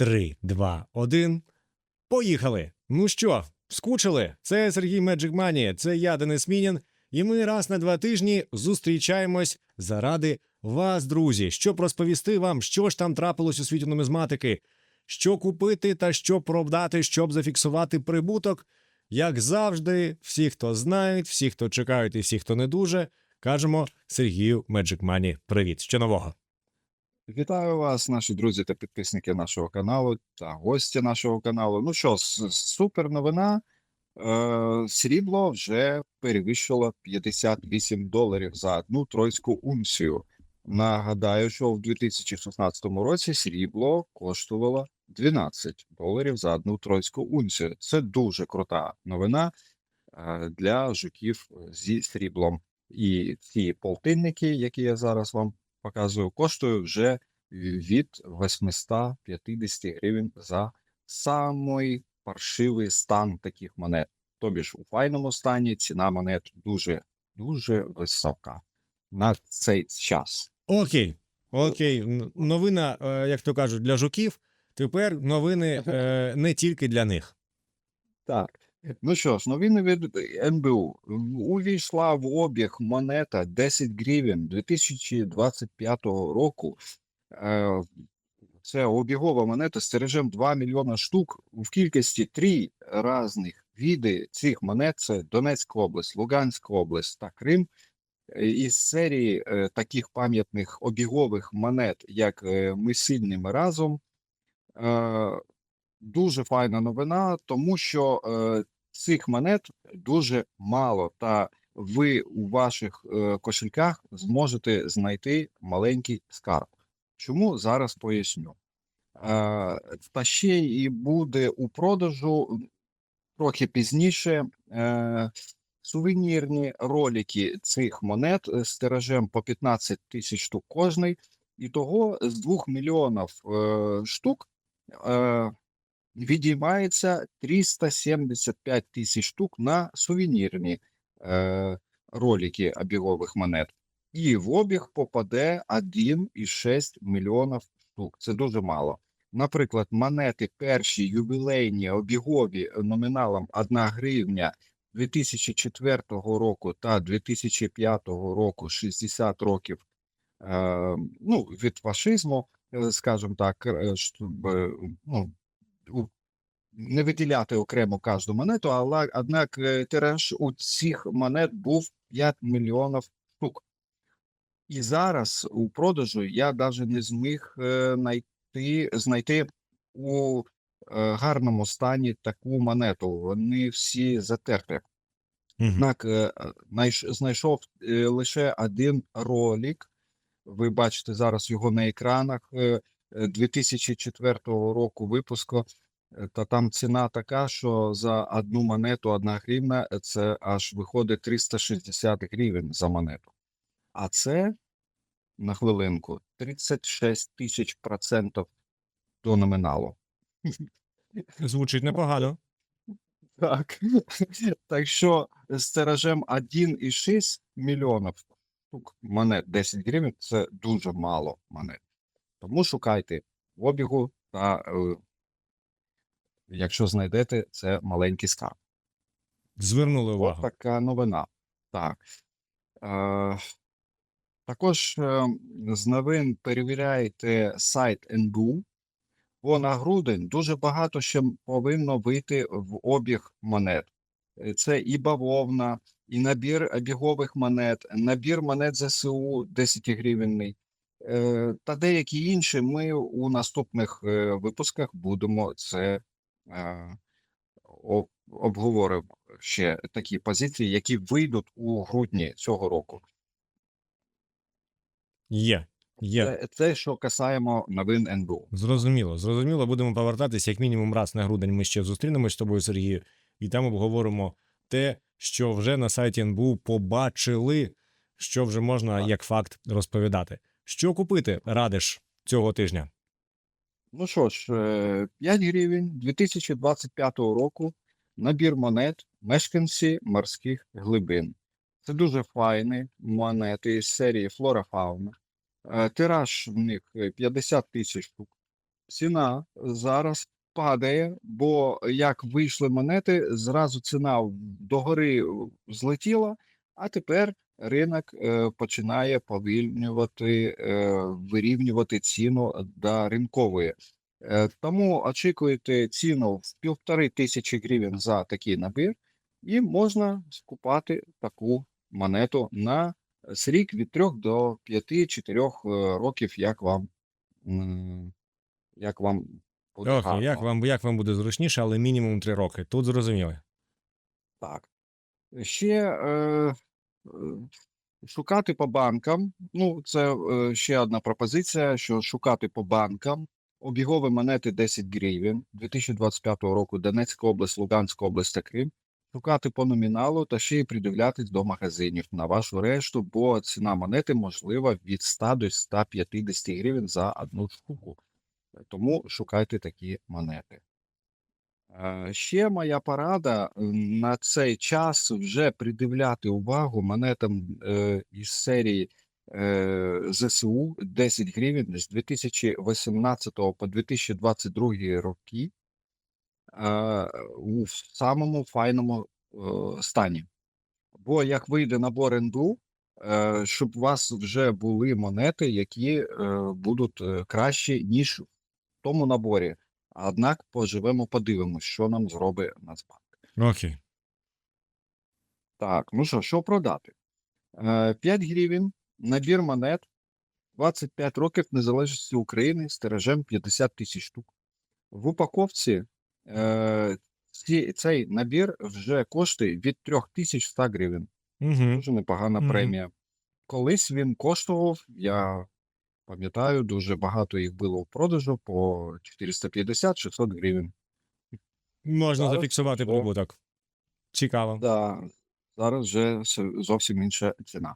3, 2, 1. Поїхали! Ну що, скучили? Це Сергій Magic Money, це я, Денис Мінін, і ми раз на два тижні зустрічаємось заради вас, друзі, щоб розповісти вам, що ж там трапилось у світі нумізматики, що купити та що продати, щоб зафіксувати прибуток. Як завжди, всі, хто знають, всі, хто чекають, і всі, хто не дуже, кажемо Сергію Money привіт. Що нового? Вітаю вас, наші друзі та підписники нашого каналу та гості нашого каналу. Ну що, супер новина. Е, срібло вже перевищило 58 доларів за одну тройську унцію. Нагадаю, що в 2016 році срібло коштувало 12 доларів за одну тройську унцію. Це дуже крута новина е, для жуків зі сріблом. І ці полтинники, які я зараз вам показую, коштує вже від 850 гривень за самий паршивий стан таких монет. Тобі ж у файному стані ціна монет дуже дуже висока на цей час. Окей, окей. Новина, е, як то кажуть, для жуків. Тепер новини е, не тільки для них. Так. Ну що ж, новини від НБУ. Увійшла в обіг монета 10 гривень 2025 року. Е, Це обігова монета з тиражем 2 мільйона штук в кількості три різних види цих монет: це Донецька область, Луганська область та Крим. Е, Із серії е, таких пам'ятних обігових монет, як е, Ми сильні ми разом. Дуже файна новина, тому що е, цих монет дуже мало, та ви у ваших е, кошельках зможете знайти маленький скарб. Чому зараз поясню? Е, та ще і буде у продажу трохи пізніше е, сувенірні ролики цих монет з тиражем по 15 тисяч штук кожний. І того з 2 мільйонів е, штук е, відіймається 375 тисяч штук на сувенірні е, ролики обігових монет. І в обіг попаде 1,6 мільйонів штук. Це дуже мало. Наприклад, монети перші ювілейні обігові номіналом 1 гривня 2004 року та 2005 року 60 років е, ну, від фашизму, е, скажімо так, е, ну, не виділяти окремо кожну монету, але однак е, тираж у цих монет був 5 мільйонів штук. І зараз у продажу я навіть не зміг е, знайти, знайти у е, гарному стані таку монету. Вони всі затерті. Мгм. Однак знайшов лише один ролик. Ви бачите зараз його на екранах 2004 року випуску. Е, Та там ціна така, що за одну монету, одна гривна, е, це аж виходить 360 гривень за монету. А це на хвилинку 36 тисяч процентів до номіналу. Звучить непогано. Так. Так що з тиражем 1,6 мільйонів штук монет 10 гривень це дуже мало монет. Тому шукайте обігу та е, якщо знайдете, це маленький скарб. Звернули увагу. така новина. Так. Е, також е, з новин перевіряйте сайт НБУ, бо на грудень дуже багато ще повинно вийти в обіг монет. Е, Це і бавовна, і набір обігових монет, набір монет ЗСУ 10 гривенний. Е, Та деякі інші ми у наступних е, випусках будемо це е, обговоримо ще такі позиції, які вийдуть у грудні цього року. Є. Є. Це, це що касаємо новин НБУ. Зрозуміло, зрозуміло. Будемо повертатися як мінімум раз на грудень. Ми ще зустрінемось з тобою, Сергію, і там обговоримо те, що вже на сайті НБУ побачили, що вже можна Так. як факт розповідати. Що купити радиш цього тижня? Ну що ж, е, 5 гривень 2025 року набір монет мешканці морських глибин. Це дуже файні монети з серії Флора Фауна. Е, Тираж в них е, 50 тисяч штук. ціна зараз падає, бо як вийшли монети, зразу ціна догори злетіла, а тепер ринок е, починає повільнювати, е, вирівнювати ціну до ринкової. Е, Тому очікуйте ціну в півтори тисячі гривень за такий набір, і можна скупати таку монету на срік від 3 до 5-4 років, як вам, як вам буде Ох, гарно. як вам, як вам буде зручніше, але мінімум 3 роки. Тут зрозуміли. Так. Ще е, шукати по банкам. Ну, це е, ще одна пропозиція, що шукати по банкам. Обігові монети 10 гривень 2025 року Донецька область, Луганська область та Крим. Шукати по номіналу та ще й придивлятись до магазинів на вашу решту, бо ціна монети можлива від 100 до 150 гривень за одну штуку. Тому шукайте такі монети. Е, Ще моя порада е, на цей час вже придивляти увагу монетам е, із серії ЗСУ 10 гривень з 2018 по 2022 роки у самому файному стані. Бо як вийде набор НБУ, щоб у вас вже були монети, які будуть кращі, ніж в тому наборі. Однак поживемо, подивимось, що нам зробить Нацбанк. Окей. Так, ну що, що продати? Е, 5 гривень, набір монет, 25 років незалежності України з тиражем 50 тисяч штук. В упаковці е, ці, цей набір вже коштує від 3100 гривень. Угу. Дуже непогана Мгм. премія. Колись він коштував, я пам'ятаю, дуже багато їх було в продажу по 450-600 гривень. Можна Зараз зафіксувати що? прибуток. Цікаво. Да, зараз вже зовсім інша ціна.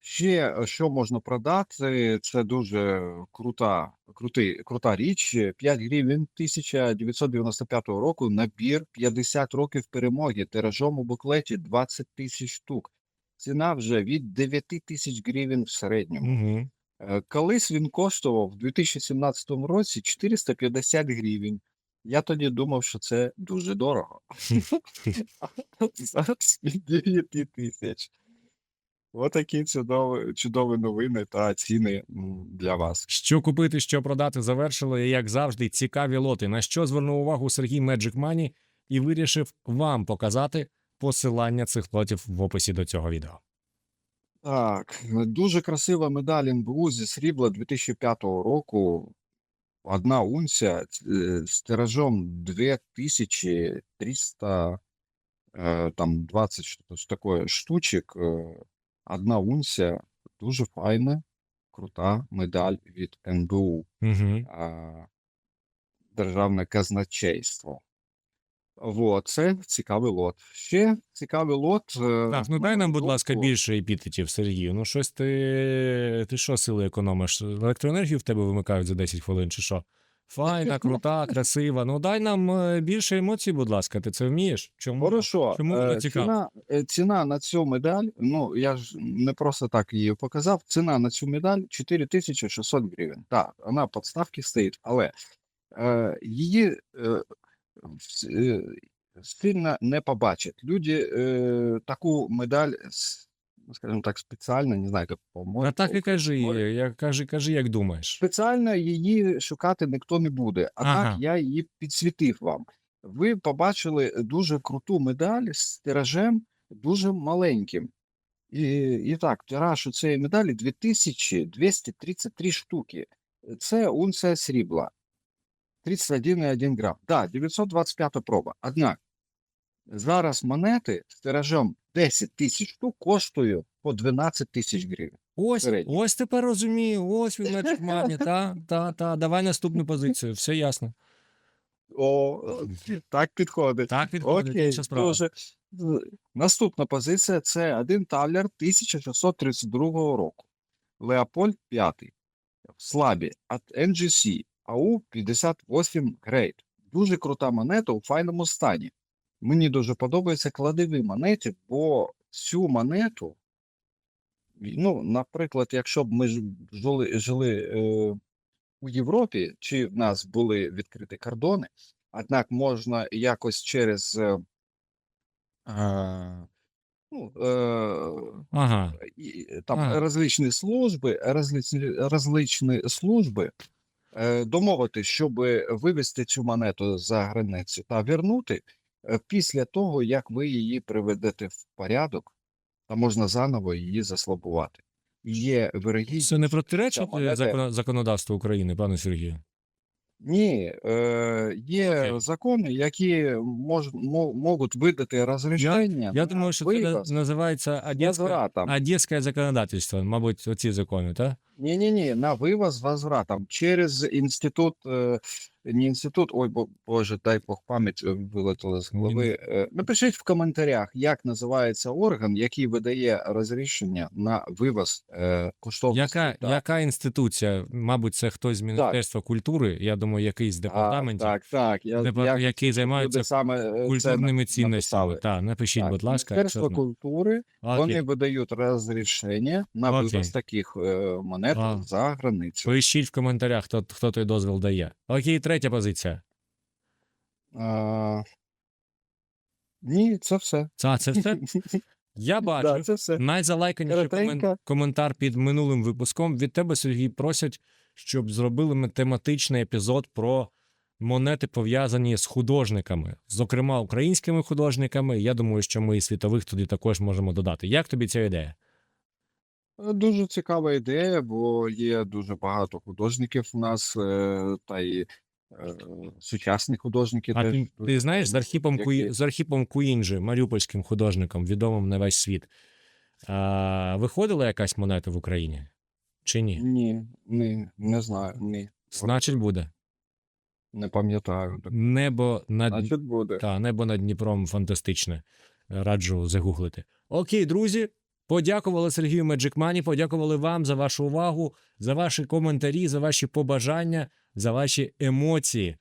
Ще е, що можна продати, це дуже крута, крутий, крута річ. 5 гривень 1995 року набір 50 років перемоги тиражом у буклеті 20 тисяч штук. Ціна вже від 9 тисяч гривень в середньому. Угу. Е, Колись він коштував в 2017 році 450 гривень. Я тоді думав, що це дуже дорого. Зараз він 9 тисяч. Отакі чудові, новини та ціни для вас. Що купити, що продати, завершили, як завжди, цікаві лоти. На що звернув увагу Сергій Money і вирішив вам показати посилання цих лотів в описі до цього відео. Так, дуже красива медаль НБУ зі срібла 2005 року. Одна унція е, з тиражом 2300 е, там 20 щось такое штучок. е, Одна унція дуже файна, крута медаль від НБУ. Угу. Державне казначейство. Вот, це цікавий лот. Ще цікавий лот. е, Так, ну дай нам, будь ласка, більше епітетів, Сергію. Ну, щось ти. Ти що сили економиш? Електроенергію в тебе вимикають за 10 хвилин, чи що? Файна, крута, красива. Ну дай нам е, більше емоцій, будь ласка. Ти це вмієш? Чому? Хорошо. Чому е, ціна, ціна на цю медаль, ну я ж не просто так її показав. Ціна на цю медаль 4600 гривень. Так, вона в подставці стоїть, але її сильно не побачать. Люди е, таку медаль, ну, скажімо так, спеціально, не знаю, як по А так і кажи, я, кажи, кажи, як думаєш. Спеціально її шукати ніхто не буде. Однак Ага. я її підсвітив вам. Ви побачили дуже круту медаль з тиражем дуже маленьким. І, і так, тираж у цієї медалі 2233 штуки. Це унція срібла. 31,1 грам. Так, 925 проба. Однак зараз монети з тиражем 10 тисяч штук коштують по 12 тисяч гривень. Ось, ось тепер розумію, ось він Magic Money, та, та, та, давай наступну позицію, все ясно. О, так підходить. Так відходить, Окей, дуже. Наступна позиція це один талер 1632 року. Леопольд 5. В слабі від NGC AU 58 Great. Дуже крута монета у файному стані. Мені дуже подобаються кладові монети, бо цю монету, ну, наприклад, якщо б ми жили, жили е, у Європі чи в нас були відкриті кордони, однак можна якось через е, е, ну, е, Ага. там Ага. различні служби, различні, различні служби е, домовити, щоб вивести цю монету за границю та вернути е, після того, як ви її приведете в порядок, та можна заново її заслабувати. Є вирогідність. Це не протиречить е, законодавству України, пане Сергію? Ні, е, є закони, які мож, мо- можуть видати розрішення. Я я думаю, що це називається одеське, одеське законодавство, мабуть, оці закони, так? Ні, ні, ні, на вивоз возвратом через інститут, е, не інститут, ой, бо, боже, дай Бог пам'ять е, вилетіла з голови. Е, напишіть в коментарях, як називається орган, який видає розрішення на вивоз е, коштовностей. Яка, та- яка інституція? Мабуть, це хтось з Міністерства культури, я думаю, якийсь з А, департаментів, Так, так. Я, депар- я, який займається саме культурними цінностями. Так, напишіть, Так, будь ласка. Міністерство культури, Окей. вони видають розрішення на Окей. вивоз таких е, монет А. за границю. Пишіть в коментарях, хто, хто той дозвіл дає. Окей, третя позиція. А, ні, це все. Це, це все. Я бачу. Да, це все. Найзалайканіший комен... Коментар під минулим випуском від тебе, Сергій, просять, щоб зробили ми тематичний епізод про монети, пов'язані з художниками, зокрема українськими художниками. Я думаю, що ми і світових туди також можемо додати. Як тобі ця ідея? Дуже цікава ідея, бо є дуже багато художників у нас, е, та й сучасні художники А ти, ти знаєш з Архіпом, Куї... з Архіпом Куінджі, маріупольським художником, відомим на весь світ, а, виходила якась монета в Україні? Чи ні? Ні, ні, не знаю, ні, Значить, буде. не пам'ятаю. Небо над Значить буде. Та, небо над Дніпром фантастичне. Раджу загуглити. Окей, друзі. Подякували Сергію Меджикмані, подякували вам за вашу увагу, за ваші коментарі, за ваші побажання, за ваші емоції.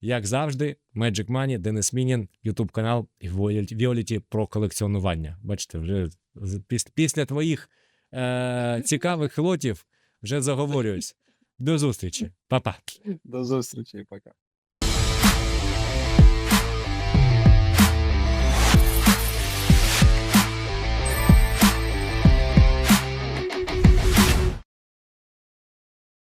Як завжди, Magic Money, Денис Мінін, Ютуб канал Віоліті про колекціонування. Бачите, вже після твоїх е- цікавих лотів вже заговорююсь. До зустрічі. Па-па. До зустрічі, пока.